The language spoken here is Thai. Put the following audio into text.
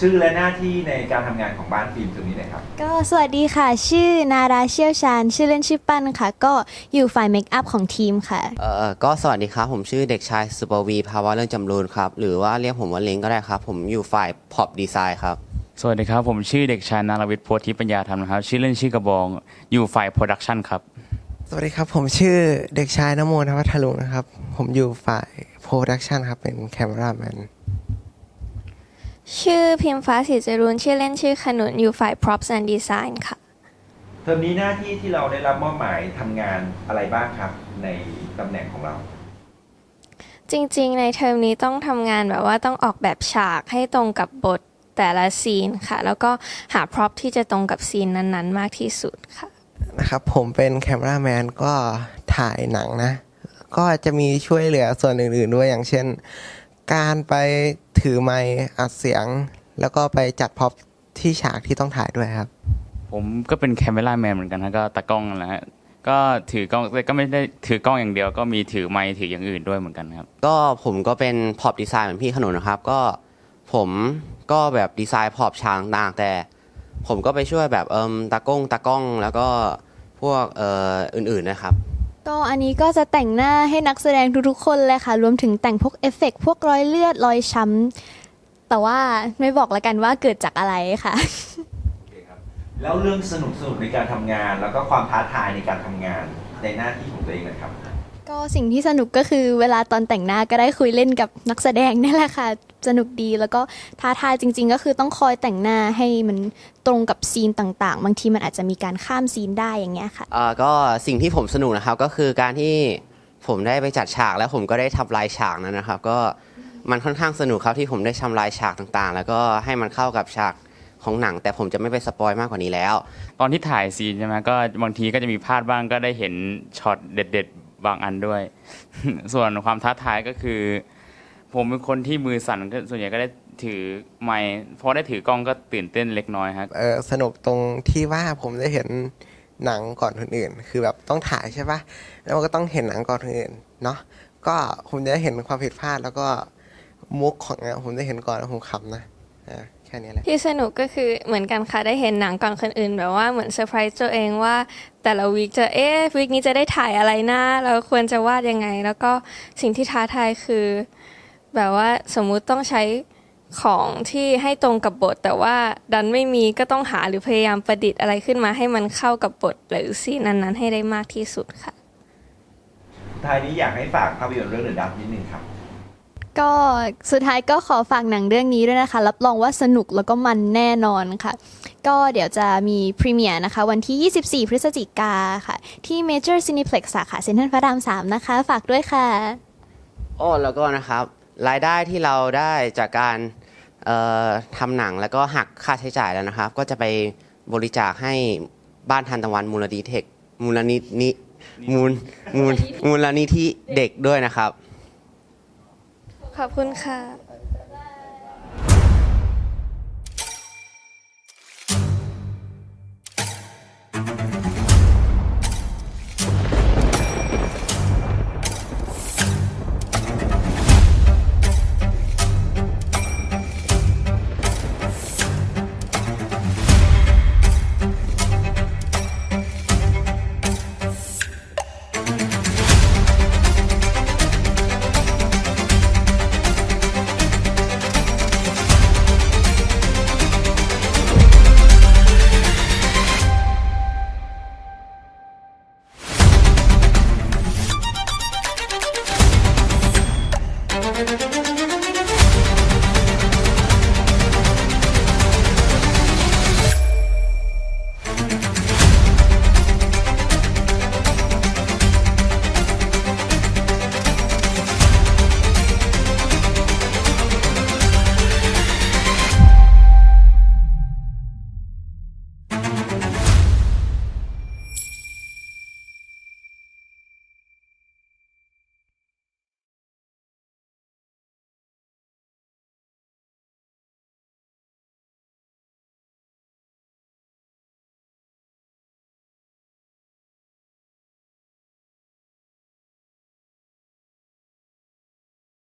ชื่อและหน้าที่ในการทำงานของบ้านฟิล์มตรงนี้หน่อยครับ ก็สวัสดีค่ะ ชื่อนาราเชี่ยวชาญ ชื่อเล่นชื่อปั้นค่ะ ก็อยู่ฝ่ายเมคอัพของทีมค่ะ เอ่อก็สวัสดีครับ ผมชื่อเด็กชายสุปวีภาวะเรื่องจำรูนครับ หรือว่าเรียกผมว่าเล้งก็ได้ครับ ผมอยู่ฝ่ายพอปดีไซน์ครับ สวัสดีครับ ผมชื่อเด็กชายนารวิทย์โพธิปัญญาธรรมนะครับ ชื่อเล่นชื่อกระบอง อยู่ฝ่ายโปรดักชันครับ สวัสดีครับ ผมชื่อเด็กชายนโมนวัฒลุงนะครับ ผมอยู่ฝ่ายโปรดักชันครับ เป็นแคมราแมน ชื่อพิมฟ้าศรีจรูนชื่อเล่นชื่อขนุนอยู่ฝ่าย props and design ค่ะ เทอมนี้หน้าที่ที่เราได้รับมอบหมายทำงานอะไรบ้างครับ ในตำแหน่งของเรา จริงๆ ในเทอมนี้ต้องทำงานแบบว่าต้องออกแบบฉากให้ตรงกับบทแต่ละซีนค่ะ แล้วก็หา prop ที่จะตรงกับซีนนั้นๆ มากที่สุดค่ะ นะครับผมเป็นแคมราแมนก็ถ่ายหนังนะ ก็จะมีช่วยเหลือส่วนอื่นๆด้วยอย่างเช่น การไปถือไมค์อัดเสียง แล้วก็ไปจัดพ็อปที่ฉากที่ต้องถ่ายด้วยครับ ผมก็เป็นแคมเมราแมนเหมือนกันนะก็ตากล้องนั่นแหละฮะก็ถือกล้องแต่ก็ไม่ได้ถือกล้องอย่างเดียว ก็มีถือไมค์ถืออย่างอื่นด้วยเหมือนกันครับ ก็ผมก็เป็นพอปดีไซน์เหมือนพี่ขนุนนะครับ ก็ผมก็แบบดีไซน์พอปฉากต่างๆแต่ ผมก็ไปช่วยแบบเอิมตากล้องตากล้องแล้วก็พวกเอ่ออื่นๆนะครับ ก็อันนี้ก็จะแต่งหน้าให้นักแสดงทุกๆคนเลยค่ะ รวมถึงแต่งพวกเอฟเฟกต์พวกรอยเลือดรอยช้ำแต่ว่าไม่บอกละกันว่าเกิดจากอะไรค่ะ โอเคครับแล้วเรื่องสนุกสนุกในการทำงาน แล้วก็ความท้าทายในการทำงานในหน้าที่ของตัวเองนะครับ ก็สิ่งที่สนุกก็คือเวลาตอนแต่งหน้าก็ได้คุยเล่นกับนักแสดงนี่แหละค่ะ สนุกดีแล้วก็ท้าทายจริง ๆ ก็คือต้องคอยแต่งหน้าให้มันตรงกับซีนต่างๆ บางทีมันอาจจะมีการข้ามซีนได้อย่างเงี้ยค่ะ เอ่อก็สิ่งที่ผมสนุกนะครับก็คือการที่ผมได้ไปจัดฉากแล้วผมก็ได้ทำลายฉากนั้นนะครับ ก็มันค่อนข้างสนุกครับที่ผมได้ทำลายฉากต่างๆ แล้วก็ให้มันเข้ากับฉากของหนัง แต่ผมจะไม่ไปสปอยมากกว่านี้แล้ว ตอนที่ถ่ายซีนใช่ไหมก็บางทีก็จะมีพลาดบ้างก็ได้เห็นช็อตเด็ด ๆ บางอันด้วย ส่วนความท้าทายก็คือ ผมเป็นคนที่มือสั่นก็ส่วนใหญ่ก็ได้ถือไมค์พอได้ถือกล้องก็ตื่นเต้นเล็กน้อยครับเออสนุกตรงที่ว่าผมได้เห็นหนังก่อนคนอื่น คือแบบต้องถ่ายใช่ปะแล้วก็ต้องเห็นหนังก่อนคนอื่นเนาะก็ผมจะได้เห็นความผิดพลาดแล้วก็มุกของเนี่ยผมได้เห็นก่อนแล้วผมขำนะออแค่นี้แหละที่สนุกก็คือเหมือนกันค่ะได้เห็นหนังก่อนคนอื่น แบบว่าเหมือนเซอร์ไพรส์ตัวเองว่า แต่ละวีคจะเอ๊ะวีคนี้จะได้ถ่ายอะไรนะเราควรจะวาดยังไง แล้วก็สิ่งที่ท้าทายคือ แบบว่าสมมุติต้องใช้ของที่ให้ตรงกับบท แต่ว่าดันไม่มีก็ต้องหาหรือพยายามประดิษฐ์อะไรขึ้นมาให้มันเข้ากับบทหรือซีนนั้นๆให้ได้มากที่สุดค่ะท้ายนี้อยากให้ฝากภาพยนตร์เรื่องเดอะดับนิดนึงครับ ก็สุดท้ายก็ขอฝากหนังเรื่องนี้ด้วยนะคะ รับรองว่าสนุกแล้วก็มันแน่นอนค่ะ ก็เดี๋ยวจะมีพรีเมียร์นะคะ วันที่ 24 พฤศจิกาค่ะ ที่ Major Cineplex สาขาเซ็นทรัลพระราม 3 นะคะ ฝากด้วยค่ะ อ้แล้วก็นะครับ รายได้ที่เราได้จากการเอ่อทำหนังแล้วก็หักค่าใช้จ่ายแล้วนะครับ ก็จะไปบริจาคให้บ้านทันตะวันมูลนิธิมูลนิธิมูลมูลมูลนิธิเด็กด้วยนะครับ ขอบคุณค่ะ